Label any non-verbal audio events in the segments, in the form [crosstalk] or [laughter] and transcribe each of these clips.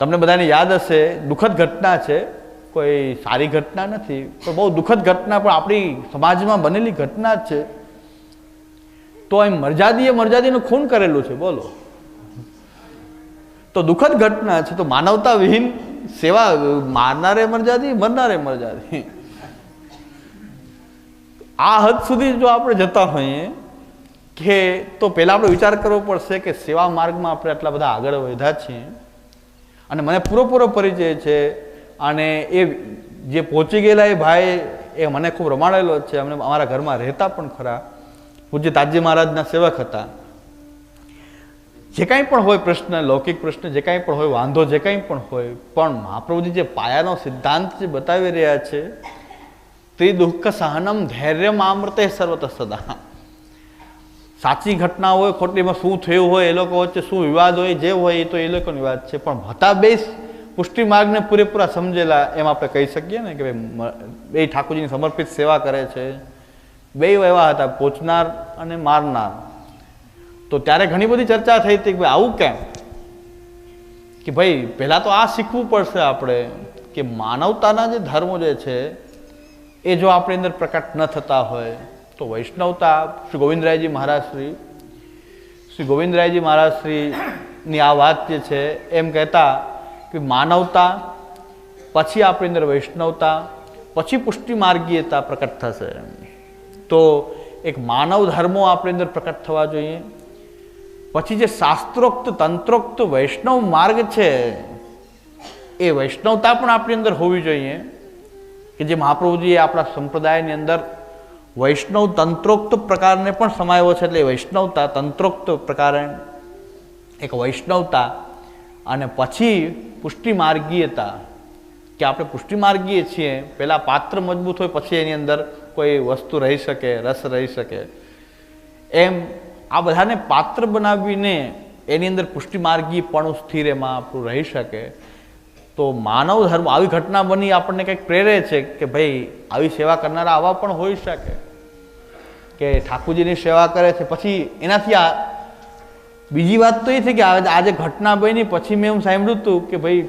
તમને બધાને યાદ હશે, દુઃખદ ઘટના છે, કોઈ સારી ઘટના નથી, પણ બહુ દુઃખદ ઘટના પણ આપણી સમાજમાં બનેલી ઘટના જ છે. તો એમ મરજાદીએ મરજાદીનું ખૂન કરેલું છે, બોલો. તો દુઃખદ ઘટના છે, તો માનવતા વિહીન સેવા, મારનારે મરજાદી, મરનારે મરજાદી. આ હદ સુધી જો આપણે જતા હોઈએ કે તો પહેલાં આપણે વિચાર કરવો પડશે કે સેવા માર્ગમાં આપણે આટલા બધા આગળ વધ્યા છીએ. અને મને પૂરેપૂરો પરિચય છે. અને એ જે પહોંચી ગયેલા એ ભાઈ એ મને ખૂબ રમાડેલો છે. અમને અમારા ઘરમાં રહેતા પણ ખરા. પૂજ્ય તાજી મહારાજના સેવક હતા. જે કાંઈ પણ હોય પ્રશ્ન, લૌકિક પ્રશ્ન, જે કાંઈ પણ હોય, વાંધો જે કાંઈ પણ હોય, પણ મહાપ્રભુજી જે પાયાનો સિદ્ધાંત જે બતાવી રહ્યા છે, તે દુઃખ સહનમ ધૈર્યમ આમૃતે સર્વત સદા. સાચી ઘટના હોય, ખોટીમાં શું થયું હોય, એ લોકો વચ્ચે શું વિવાદ હોય, જે હોય એ તો એ લોકોની વાત છે. પણ હતા બે પુષ્ટિ માર્ગને પૂરેપૂરા સમજેલા એમ આપણે કહી શકીએ ને કે ભાઈ બે ઠાકોરજીની સમર્પિત સેવા કરે છે. બે એવા હતા, પોચનાર અને મારનાર. તો ત્યારે ઘણી બધી ચર્ચા થઈ હતી કે ભાઈ આવું કેમ? કે ભાઈ પહેલાં તો આ શીખવું પડશે આપણે કે માનવતાના જે ધર્મો જે છે, એ જો આપણી અંદર પ્રકટ ન થતા હોય તો વૈષ્ણવતા શ્રી ગોવિંદરાયજી મહારાજ શ્રી શ્રી ગોવિંદરાયજી મહારાજ શ્રીની આ વાત જે છે, એમ કહેતા કે માનવતા, પછી આપણી અંદર વૈષ્ણવતા, પછી પુષ્ટિ માર્ગીયતા પ્રકટ થશે તો એક માનવ ધર્મો આપણી અંદર પ્રકટ થવા જોઈએ. પછી જે શાસ્ત્રોક્ત, તંત્રોક્ત વૈષ્ણવ માર્ગ છે, એ વૈષ્ણવતા પણ આપણી અંદર હોવી જોઈએ. કે જે મહાપ્રભુજીએ આપણા સંપ્રદાયની અંદર વૈષ્ણવ તંત્રોક્ત પ્રકારને પણ સમાયો છે એટલે વૈષ્ણવતા તંત્રોક્ત પ્રકારે એક વૈષ્ણવતા અને પછી પુષ્ટિમાર્ગીયતા. કે આપણે પુષ્ટિમાર્ગીય છીએ પહેલાં પાત્ર મજબૂત હોય પછી એની અંદર કોઈ વસ્તુ રહી શકે, રસ રહી શકે. એમ આ બધાને પાત્ર બનાવીને એની અંદર પુષ્ટિમાર્ગી પણ સ્થિર એમાં આપણું રહી શકે. તો માનવ ધર્મ આવી ઘટના બની આપણને કંઈક પ્રેરે છે કે ભાઈ આવી સેવા કરનારા આવા પણ હોઈ શકે. કે ઠાકુરજીની સેવા કરે છે. પછી એનાથી આ બીજી વાત તો એ છે કે આજે ઘટના બની, પછી મેં હું સાંભળ્યું હતું કે ભાઈ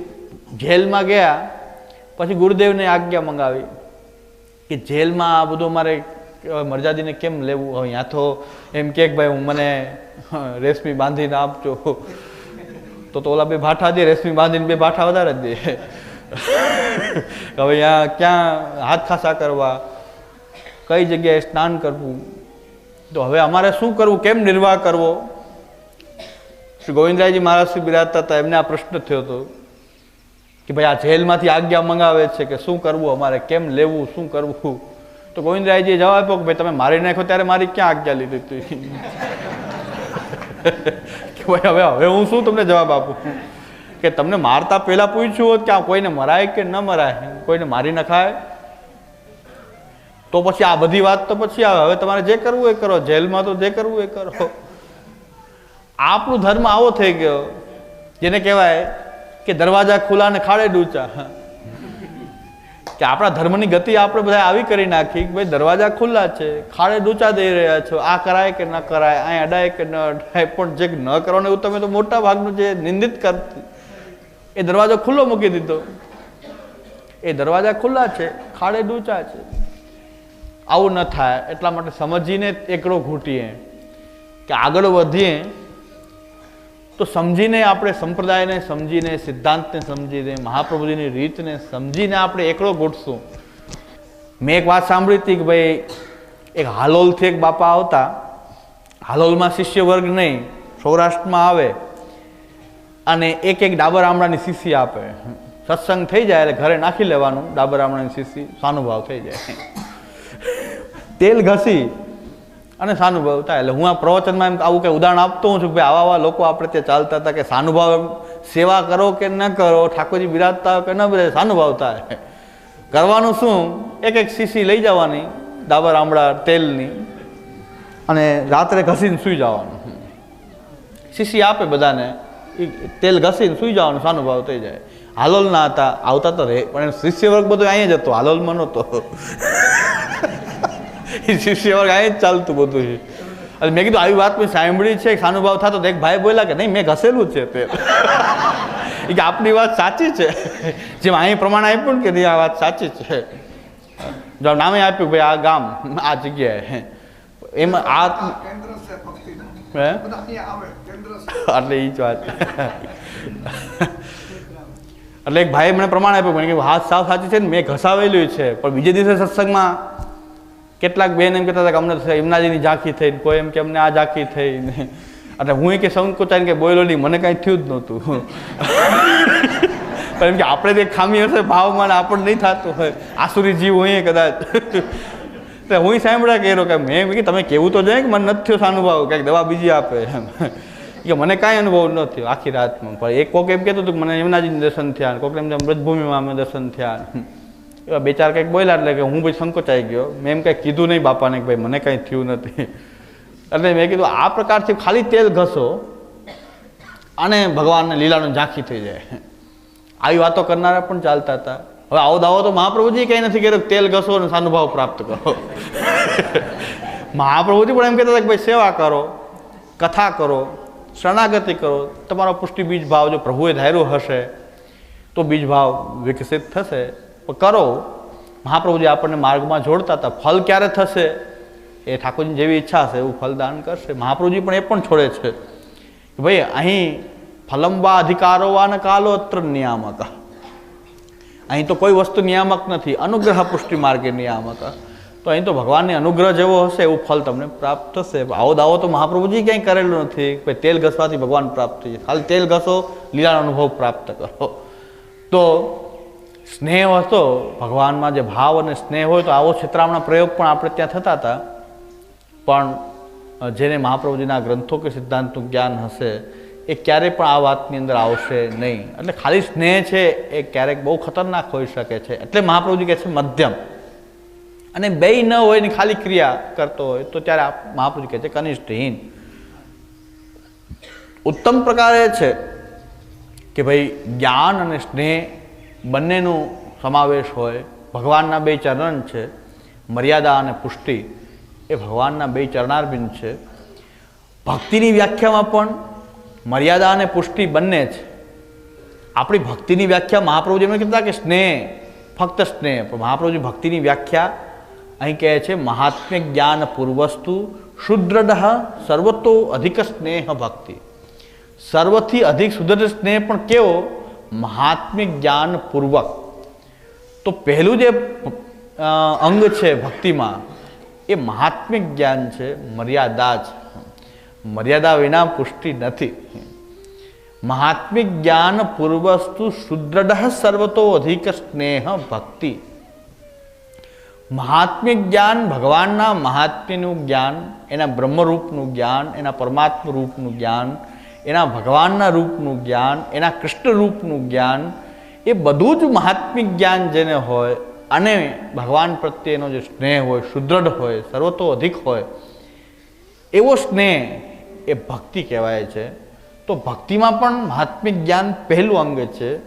જેલમાં ગયા, પછી ગુરુદેવને આજ્ઞા મંગાવી કે જેલમાં આ બધું મારે મરજાદીને કેમ લેવું? હવે ત્યાં તો એમ કે ભાઈ હું મને રેશમી બાંધીને આપજો. તો તો ઓલા બે ભાઠા દે, રેશમી બાંધીને બે ભાઠા વધારે દે. હવે અહીંયા ક્યાં હાથ ખાસા કરવા? કઈ જગ્યાએ સ્નાન કરવું? તો હવે અમારે શું કરવું? કેમ નિર્વાહ કરવો? શ્રી ગોવિંદરાયજી મહારાજ બિરાજતા હતા, એમને આ પ્રશ્ન થયો હતો કે ભાઈ આ જેલમાંથી આજ્ઞા મંગાવે છે કે શું કરવું અમારે? કેમ લેવું? શું કરવું? તો ગોવિંદરાયજીએ જવાબ આપ્યો કે ભાઈ, તમે મારી નાખો ત્યારે મારી ક્યાં આજ્ઞા લીધી હતી? [laughs] કે ભાઈ, હવે હવે હું શું તમને જવાબ આપું? કે તમને મારતા પહેલાં પૂછ્યું હોત કે આ કોઈને મરાય કે ન મરાય? કોઈને મારી નખાય? તો પછી આ બધી વાત તો પછી આવે. હવે તમારે જે કરવું એ કરો. જેલમાં તો જે કરવું એ કરો. આપણું ધર્મ આવો થઈ ગયો, જેને કહેવાય કે દરવાજા ખુલ્લા ને ખાડે ડૂચા. કે આપણા ધર્મની ગતિ આપણે બધા આવી કરી નાખી કે ભાઈ દરવાજા ખુલ્લા છે, ખાડે ડૂચા દઈ રહ્યા છો. આ કરાય કે ન કરાય, અહીં અડાય કે ન અડાય, પણ જે ન કરવાનું એવું તમે તો મોટા ભાગનું જે નિંદિત કરતી એ દરવાજો ખુલ્લો મૂકી દીધો. એ દરવાજા ખુલ્લા છે, ખાડે ડૂચા છે. આવું ન થાય. એટલા માટે સમજીને એકડો ઘૂંટીએ. કે આગળ વધીએ, તો સમજીને આપણે સંપ્રદાયને સમજીને, સિદ્ધાંતને સમજીને, મહાપ્રભુજીની રીતને સમજીને આપણે એકડો ઘૂંટશું. મેં એક વાત સાંભળી હતી કે ભાઈ, એક હાલોલથી એક બાપા આવતા. હાલોલમાં શિષ્ય વર્ગ નહીં, સૌરાષ્ટ્રમાં આવે. અને એક એક ડાબર આમળાની શીશી આપે. સત્સંગ થઈ જાય એટલે ઘરે નાખી લેવાનું ડાબર આમળાની શીશી. સાનુભાવ થઈ જાય. તેલ ઘસી અને સાનુભાવ થાય. એટલે હું આ પ્રવચનમાં એમ આવું કંઈ ઉદાહરણ આપતો હું છું કે આવા આવા લોકો આપણે ત્યાં ચાલતા હતા કે સાનુભાવ સેવા કરો કે ન કરો, ઠાકોરજી બિરાજતા કે ન બિરાજ થાય. કરવાનું શું? એક એક શીશી લઈ જવાની, ડાબર આમળા, તેલની અને રાત્રે ઘસીને સૂઈ જવાનું. શીશી આપે બધાને. એ તેલ ઘસીને સૂઈ જવાનું, સાનુભાવ થઈ જાય. હાલોલના હતા, આવતા તો રહે, પણ એનો શિષ્ય વર્ગ બધો અહીંયા જ હતો, હાલોલમાં નહોતો. એ શિષ્ય વર્ગ જ ચાલતું બધું છે. એટલે મેં કીધું આવી વાત મેં સાંભળી છે સાનુભાવ થતો. તો એક ભાઈ બોલ્યા કે નહીં મેં ઘસેલું છે તે. [laughs] એ કે આપની વાત સાચી છે. જેમ અહીં પ્રમાણ આપ્યું ને કે નહીં, આ વાત સાચી છે. જો નામે આપ્યું ભાઈ આ ગામ આ જગ્યાએ એમાં આ હે? એટલે એ જ વાત. એટલે એક ભાઈ મને પ્રમાણ આપ્યું મને કે હાથ સાવ સાચી છે ને મેં ઘસાવેલું છે પણ બીજે દિવસે સત્સંગમાં કેટલાક બેન એમ કહેતા હતા કે અમને એમનાજીની ઝાંખી થઈ કોઈ એમ કે અમને આ ઝાંખી થઈ ને. એટલે હું કે સંકોચાઈને કે બોયલો નહીં, મને કાંઈ થયું જ નહોતું. પણ એમ કે આપણે જે ખામી હશે ભાવમાં આપણને નહીં થતું હોય. આસુરી જીવ હોઈએ કદાચ. તો હું સાંભળ્યા કહેરો કે મેં કે તમે કેવું તો જાય કે મને નથી થયો સાનુભાવ કંઈક દવા બીજી આપે એમ. કે મને કાંઈ અનુભવ ન થયો આખી રાતમાં. પણ એક કોક એમ કહેતું હતું કે મને એમનાજીને દર્શન થયા કોક એમ જેમ અમે દર્શન થયા એવા બે ચાર કંઈક બોલ્યા એટલે કે હું ભાઈ સંકોચાઈ ગયો. મેં એમ કંઈ કીધું નહીં બાપાને કે ભાઈ મને કાંઈ થયું નથી. એટલે મેં કીધું, આ પ્રકારથી ખાલી તેલ ઘસો અને ભગવાનને લીલાનું ઝાંખી થઈ જાય. આવી વાતો કરનારા પણ ચાલતા હતા. હવે આવો દાવો તો મહાપ્રભુજી કંઈ નથી કે તેલ ઘસો અને સાનુભાવ પ્રાપ્ત કરો. મહાપ્રભુજી પણ એમ કહેતા હતા કે ભાઈ સેવા કરો, કથા કરો, શરણાગતિ કરો. તમારો પુષ્ટિ બીજ ભાવ જો પ્રભુએ ધાર્યું હશે, તો બીજ ભાવ વિકસિત થશે. કરો. મહાપ્રભુજી આપણને માર્ગમાં જોડતા હતા. ફલ ક્યારે થશે? એ ઠાકોરજી જેવી ઈચ્છા હશે, એવું ફલદાન કરશે. મહાપ્રભુજી પણ એ પણ છોડે છે. ભાઈ અહીં ફલંબા અધિકારો વાન કાલો અત્ર નિયામક. અહીં તો કોઈ વસ્તુ નિયામક નથી. અનુગ્રહ પુષ્ટિ માર્ગે નિયામક. તો અહીં તો ભગવાનને અનુગ્રહ જેવો હશે, એવું ફલ તમને પ્રાપ્ત થશે. આવો દાવો તો મહાપ્રભુજી ક્યાંય કરેલો નથી. કે તેલ ઘસવાથી ભગવાન પ્રાપ્ત થઈ ખાલી તેલ ઘસો, લીલાનો અનુભવ પ્રાપ્ત કરો. તો સ્નેહ હતો, ભગવાનમાં જે ભાવ અને સ્નેહ હોય તો આવો છેતરામણા પ્રયોગ પણ આપણે ત્યાં થતા હતા. પણ જેને મહાપ્રભુજીના ગ્રંથો કે સિદ્ધાંતનું જ્ઞાન હશે, એ ક્યારેય પણ આ વાતની અંદર આવશે નહીં. એટલે ખાલી સ્નેહ છે એ ક્યારેક બહુ ખતરનાક હોઈ શકે છે. એટલે મહાપ્રભુજી કહે છે મધ્યમ. અને બેય ન હોય ને ખાલી ક્રિયા કરતો હોય, તો ત્યારે મહાપ્રભુજી કહે છે કનિષ્ઠહીન. ઉત્તમ પ્રકારે છે કે ભાઈ જ્ઞાન અને સ્નેહ બંનેનું સમાવેશ હોય. ભગવાનના બે ચરણ છે. મર્યાદા અને પુષ્ટિ એ ભગવાનના બે ચરણારબિંદ છે. ભક્તિની વ્યાખ્યામાં પણ મર્યાદા અને પુષ્ટિ બંને છે. આપણી ભક્તિની વ્યાખ્યા મહાપ્રભુજી એમ કહેતા કે સ્નેહ, ફક્ત સ્નેહ. પણ મહાપ્રભુજી ભક્તિની વ્યાખ્યા અહીં કહે છે, મહાત્મ્ય જ્ઞાન પૂર્વસ્તુ શુદ્રઢ સર્વતો અધિક સ્નેહ ભક્તિ. સર્વથી અધિક સુદૃઢ સ્નેહ પણ કેવો? મહાત્મ્ય જ્ઞાન પૂર્વક તો પહેલું જે અંગ છે ભક્તિમાં, એ મહાત્મિક જ્ઞાન છે, મર્યાદા છે. મર્યાદા વિના પુષ્ટિ નથી. મહાત્મિક જ્ઞાન પૂર્વસ્તુ સુદૃઢ સર્વતો અધિક સ્નેહ ભક્તિ. મહાત્મિક જ્ઞાન ભગવાનના મહાત્મ્યનું જ્ઞાન, એના બ્રહ્મરૂપનું જ્ઞાન, એના પરમાત્મા રૂપનું જ્ઞાન એના ભગવાનના રૂપનું જ્ઞાન, એના કૃષ્ણ રૂપનું જ્ઞાન, એ બધું જ મહાત્મિક જ્ઞાન જેને હોય અને ભગવાન પ્રત્યેનો જે સ્નેહ હોય સુદૃઢ હોય, સર્વતો અધિક હોય, એવો સ્નેહ એ ભક્તિ કહેવાય છે. તો ભક્તિમાં પણ મહાત્મિક જ્ઞાન પહેલું અંગ છે.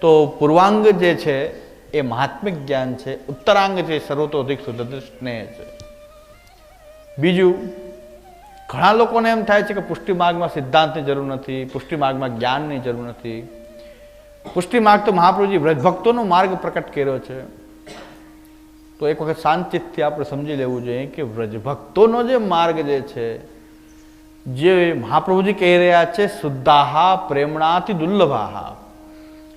તો પૂર્વાંગ જે છે એ મહાત્મિક જ્ઞાન છે. ઉત્તરાંગ છે સર્વતો અધિક સુદૃઢ સ્નેહ છે. બીજું ઘણા લોકોને એમ થાય છે કે પુષ્ટિ માર્ગમાં સિદ્ધાંતની જરૂર નથી પુષ્ટિ માર્ગમાં જ્ઞાનની જરૂર નથી. પુષ્ટિ માર્ગ તો મહાપ્રભુજી વ્રજભક્તોનો માર્ગ પ્રકટ કર્યો છે. તો એક વખત શાંતિથી આપણે સમજી લેવું જોઈએ કે વ્રજભક્તોનો જે માર્ગ જે છે, જે મહાપ્રભુજી કહી રહ્યા છે, શુદ્ધાહા પ્રેમણાથી દુર્લભાહા.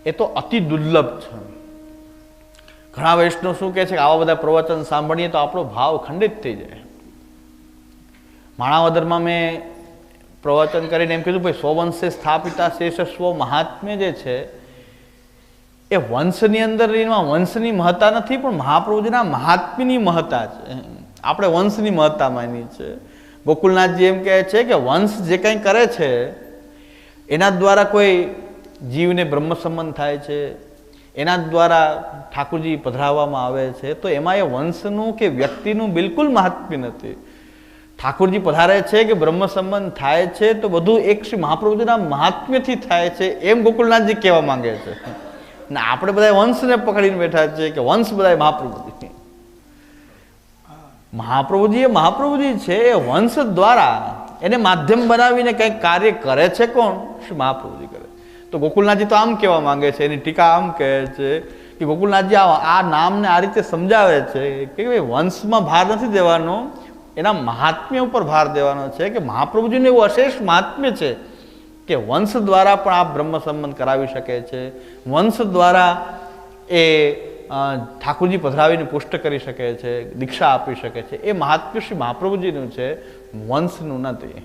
એ તો અતિ દુર્લભ છે. ઘણા વૈષ્ણવ શું કહે છે કે, આવા બધા પ્રવચન સાંભળીએ તો આપણો ભાવ ખંડિત થઈ જાય. માણાવદરમાં મેં પ્રવચન કરીને એમ કીધું, ભાઈ, સ્વવંશે સ્થાપિતા શેષ સ્વ મહાત્મ્ય જે છે, એ વંશની અંદર એમાં વંશની મહત્તા નથી, પણ મહાપ્રભુજીના મહાત્મ્યની મહત્તા છે. આપણે વંશની મહત્તા માની છે ગોકુલનાથજી એમ કહે છે કે વંશ જે કંઈ કરે છે, એના દ્વારા કોઈ જીવને બ્રહ્મ સંબંધ થાય છે, એના દ્વારા ઠાકુરજી પધરાવવામાં આવે છે, તો એમાં એ વંશનું કે વ્યક્તિનું બિલકુલ મહાત્મ્ય નથી. ઠાકોરજી પધારે છે કે બ્રહ્મ સંબંધ થાય છે, તો બધું એક શ્રી મહાપ્રભુજીના મહાત્મ્યથી થાય છે એમ ગોકુલનાથજી કહેવા માંગે છે. ને આપણે બધા વંશને પકડીને બેઠા છે કે વંશ બધા મહાપ્રભુજી. મહાપ્રભુજી એ મહાપ્રભુજી છે, એ વંશ દ્વારા એને માધ્યમ બનાવીને કંઈક કાર્ય કરે છે કોણ? શ્રી મહાપ્રભુજી કરે. તો ગોકુલનાથજી તો આમ કહેવા માંગે છે, એની ટીકા આમ કહે છે કે ગોકુલનાથજી આ નામને આ રીતે સમજાવે છે કે ભાઈ વંશમાં ભાર નથી દેવાનો એના મહાત્મ્ય ઉપર ભાર દેવાનો છે કે મહાપ્રભુજીનું એવું અશેષ મહાત્મ્ય છે કે વંશ દ્વારા પણ આ બ્રહ્મ સંબંધ કરાવી શકે છે. વંશ દ્વારા એ ઠાકુરજી પધરાવીને પુષ્ટ કરી શકે છે, દીક્ષા આપી શકે છે. એ મહાત્મ્ય શ્રી મહાપ્રભુજીનું છે, વંશનું નથી.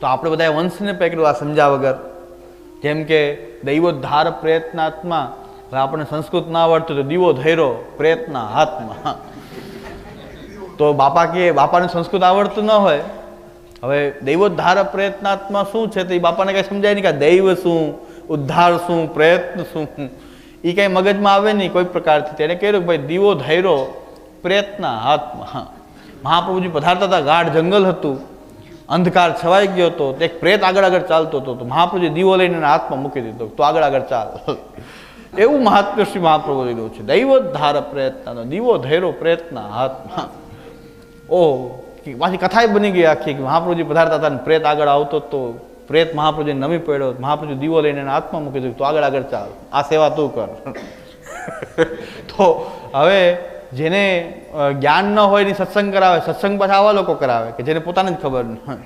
તો આપણે બધા વંશને પકડ્યું આ સમજ્યા વગર. જેમ કે દૈવોદ્ધાર પ્રયત્નાત્મા આપણે સંસ્કૃત ના આવડતું તો દીવો ધૈર્યો પ્રયત્ન હાથમાં. તો બાપા કે બાપાને સંસ્કૃત આવડતું ન હોય. હવે દૈવોદ્ધાર પ્રયત્નાત્મા શું છે તો એ બાપાને કંઈ સમજાય નહીં કે દૈવ શું, ઉદ્ધાર શું, પ્રયત્ન શું. એ કાંઈ મગજમાં આવે નહીં કોઈ પ્રકારથી. તેને કહ્યું કે ભાઈ દીવો ધૈર્યો પ્રયત્ન હાથમાં મહાપ્રભુજી પધારતા હતા, ગાઢ જંગલ હતું. અંધકાર છવાઈ ગયો હતો. એક પ્રેત આગળ આગળ ચાલતો હતો. તો મહાપ્રભુજી દીવો લઈને હાથમાં મૂકી દીધો. તો આગળ આગળ ચાલ. એવું મહાત્મ્ય શ્રી મહાપ્રભુજીનું છે. દૈવોદ્ધાર પ્રયત્ન, દીવો ધૈર્યો પ્રયત્ન હાથમાં ઓહ કે પાછી એ બની ગઈ આખી કે મહાપ્રભુજી પધારતા હતા ને પ્રેત આગળ આવતો તો પ્રેત મહાપ્રભુજી નમી પડ્યો મહાપ્રભુ દીવો લઈને એના હાથમાં મૂકી દીધું તું આગળ આગળ ચાલ આ સેવા તું કર. [laughs] તો હવે જેને જ્ઞાન ન હોય એની સત્સંગ કરાવે સત્સંગ પાછા આવા લોકો કરાવે કે જેને પોતાને જ ખબર ન હોય.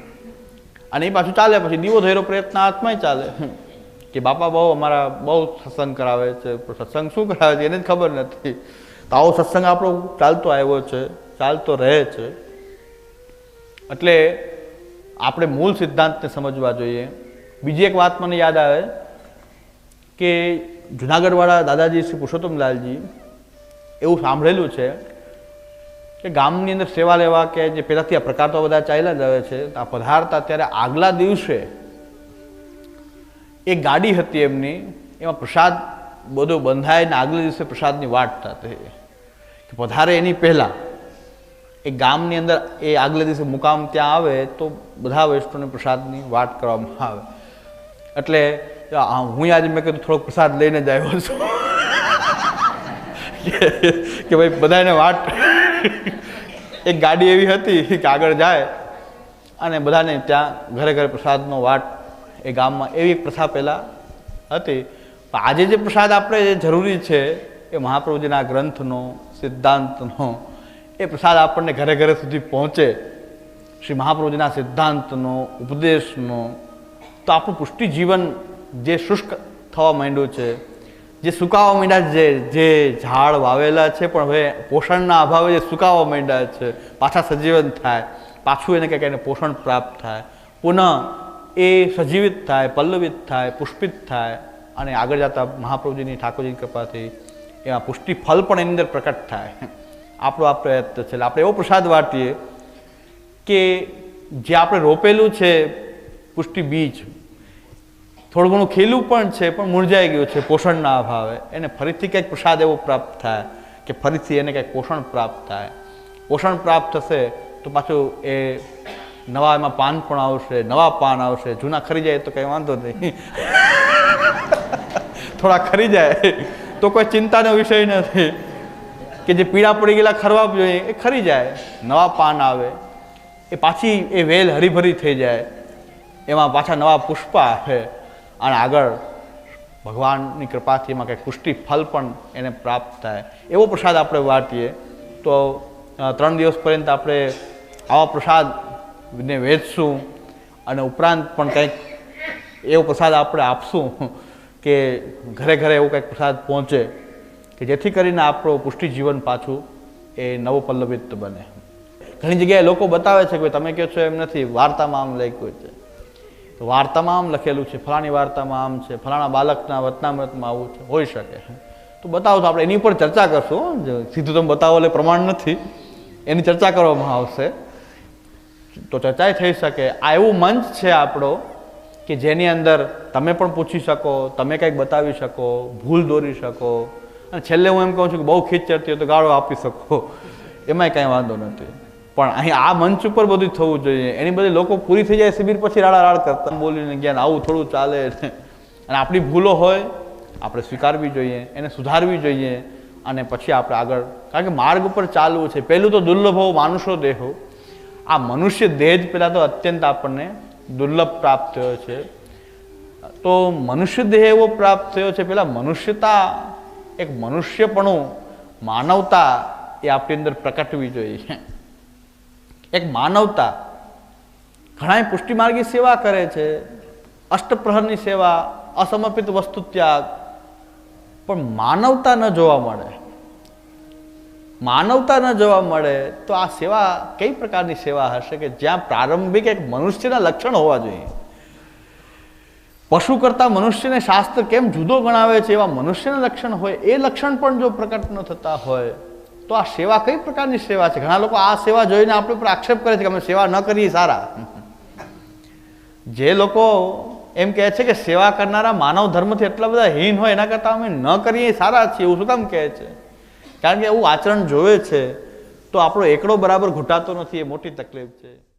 અને એ પાછું ચાલે પછી દીવો ધૈરો પ્રયત્ન આત્માય ચાલે. કે બાપા બહુ અમારા બહુ સત્સંગ કરાવે છે સત્સંગ શું કરાવે છે એને જ ખબર નથી. તો આવો સત્સંગ આપણો ચાલતો આવ્યો છે. ચાલતો રહે છે. એટલે આપણે મૂળ સિદ્ધાંતને સમજવા જોઈએ. બીજી એક વાત મને યાદ આવે કે જુનાગઢવાળા દાદાજી શ્રી પુરુષોત્તમલાલજી એવું સાંભળેલું છે કે ગામની અંદર સેવા લેવા કે જે પહેલાંથી આ પ્રકાર તો બધા ચાલ્યા જ આવે છે, આ પધારતા ત્યારે આગલા દિવસે એક ગાડી હતી એમની, એમાં પ્રસાદ બધો બંધાય ને આગલા દિવસે પ્રસાદની વાટ થતી. પધારે એની પહેલાં. એ ગામની અંદર એ આગલે દિવસે મુકામ ત્યાં આવે તો બધા વૈષ્ણવને પ્રસાદની વાત કરવામાં આવે. એટલે હું આજે મેં કીધું થોડોક પ્રસાદ લઈને જ આવ્યો છું. કે ભાઈ બધાને વાટ. એક ગાડી એવી હતી કે આગળ જાય અને બધાને ત્યાં ઘરે ઘરે પ્રસાદનો વાટ એ ગામમાં એવી પ્રથા પહેલાં હતી. આજે જે પ્રસાદ આપણે જરૂરી છે એ મહાપ્રભુજીના ગ્રંથનો, સિદ્ધાંતનો એ પ્રસાદ આપણને ઘરે ઘરે સુધી પહોંચે. શ્રી મહાપ્રભુજીના સિદ્ધાંતનો, ઉપદેશનો, તો આપણું પુષ્ટિ જીવન જે શુષ્ક થવા માંડ્યું છે, જે સુકાવા માંડ્યા છે, જે ઝાડ વાવેલા છે, પણ હવે પોષણના અભાવે જે સુકાવા માંડ્યા છે, પાછા સજીવન થાય, પાછું એને કંઈક એને પોષણ પ્રાપ્ત થાય, પુનઃ એ સજીવિત થાય, પલ્લવિત થાય, પુષ્પિત થાય, અને આગળ જતા મહાપ્રભુજીની ઠાકોરજીની કૃપાથી એમાં પુષ્ટિ ફલ પણ એની અંદર પ્રકટ થાય. આપણો આ પ્રયત્ન છે. આપણે એવો પ્રસાદ વાટીએ કે જે આપણે રોપેલું છે, પુષ્ટિ બીજ, થોડું ઘણું ખીલું પણ છે, પણ મૂંઝાઈ ગયું છે પોષણના અભાવે. એને ફરીથી કંઈક પ્રસાદ એવો પ્રાપ્ત થાય કે ફરીથી એને કંઈક પોષણ પ્રાપ્ત થાય. પોષણ પ્રાપ્ત થશે તો પાછું એ નવા એમાં પાન પણ આવશે, નવા પાન આવશે. જૂના ખરી જાય તો કંઈ વાંધો નહીં. [laughs] થોડા ખરી જાય. તો કોઈ ચિંતાનો વિષય નથી. કે જે પીળા પડી ગયેલા ખરવા જોઈએ, એ ખરી જાય, નવા પાન આવે, એ પાછી એ વેલ હરીભરી થઈ જાય, એમાં પાછા નવા પુષ્પ આવે, અને આગળ ભગવાનની કૃપાથી એમાં કંઈક પુષ્ટિ, ફલ પણ એને પ્રાપ્ત થાય. એવો પ્રસાદ આપણે વાટીએ તો ત્રણ દિવસ પર્યંત આપણે આવા પ્રસાદને વેચશું, અને ઉપરાંત પણ કંઈક એવો પ્રસાદ આપણે આપશું, કે ઘરે ઘરે એવો કંઈક પ્રસાદ પહોંચે. કે જેથી કરીને આપણું પુષ્ટિ જીવન પાછું એ નવપલ્લવિત બને. ઘણી જગ્યાએ લોકો બતાવે છે કે તમે કહો છો એમ નથી, વાર્તામાં આમ લખ્યું છે. તો વાર્તામાં આમ લખેલું છે, ફલાણી વાર્તામાં આમ છે, ફલાણા બાળકના વતનામૃતમાં આવું છે, હોઈ શકે. તો બતાવો તો આપણે, એની ઉપર ચર્ચા કરશું સીધું તમે બતાવો એટલે પ્રમાણ નથી. એની ચર્ચા કરવામાં આવશે. તો ચર્ચાએ થઈ શકે. આ એવું મંચ છે આપણો કે જેની અંદર તમે પણ પૂછી શકો, તમે કંઈક બતાવી શકો, ભૂલ દોરી શકો અને છેલ્લે હું એમ કહું છું કે બહુ ખીચ ચડતી હોય તો ગાળો આપી શકો. એમાંય કાંઈ વાંધો નથી. પણ અહીં આ મંચ ઉપર બધું થવું જોઈએ. એની બધી લોકો પૂરી થઈ જાય શિબિર પછી રાડા રાડ કરતા. બોલીને જ્ઞાન આવું થોડું ચાલે. અને આપણી ભૂલો હોય, આપણે સ્વીકારવી જોઈએ, એને સુધારવી જોઈએ. અને પછી આપણે આગળ, કારણ કે માર્ગ ઉપર ચાલવું છે. પહેલું તો દુર્લભો માનુષો દેહો. આ મનુષ્ય દેહ જ પહેલાં તો અત્યંત આપણને દુર્લભ પ્રાપ્ત થયો છે. તો મનુષ્ય દેહ એવો પ્રાપ્ત થયો છે. પહેલાં મનુષ્યતા એક મનુષ્યપણું માનવતા એ આપણી અંદર પ્રકટવી જોઈએ. એક માનવતા ઘણા પુષ્ટિમાર્ગી સેવા કરે છે, અષ્ટપ્રહરની સેવા, અસમર્પિત વસ્તુ ત્યાગ, પણ માનવતા ન જોવા મળે. માનવતા ન જોવા મળે તો આ સેવા કઈ પ્રકારની સેવા હશે કે જ્યાં પ્રારંભિક એક મનુષ્યના લક્ષણ હોવા જોઈએ? પશુ કરતાં મનુષ્યને શાસ્ત્ર કેમ જુદો ગણાવે છે એવા મનુષ્યના લક્ષણ હોય, એ લક્ષણ પણ જો પ્રકટ ન થતા હોય, તો આ સેવા કઈ પ્રકારની સેવા છે? ઘણા લોકો આ સેવા જોઈને આપણે ઉપર આક્ષેપ કરે છે કે અમે સેવા ન કરીએ, સારા. જે લોકો એમ કહે છે કે સેવા કરનારા માનવ ધર્મથી એટલા બધા હીન હોય, એના કરતાં અમે ન કરીએ, સારા છીએ, એવું શું કામ કહે છે? કારણ કે એવું આચરણ જોવે છે, તો આપણો એકડો બરાબર ઘૂંટાતો નથી, એ મોટી તકલીફ છે.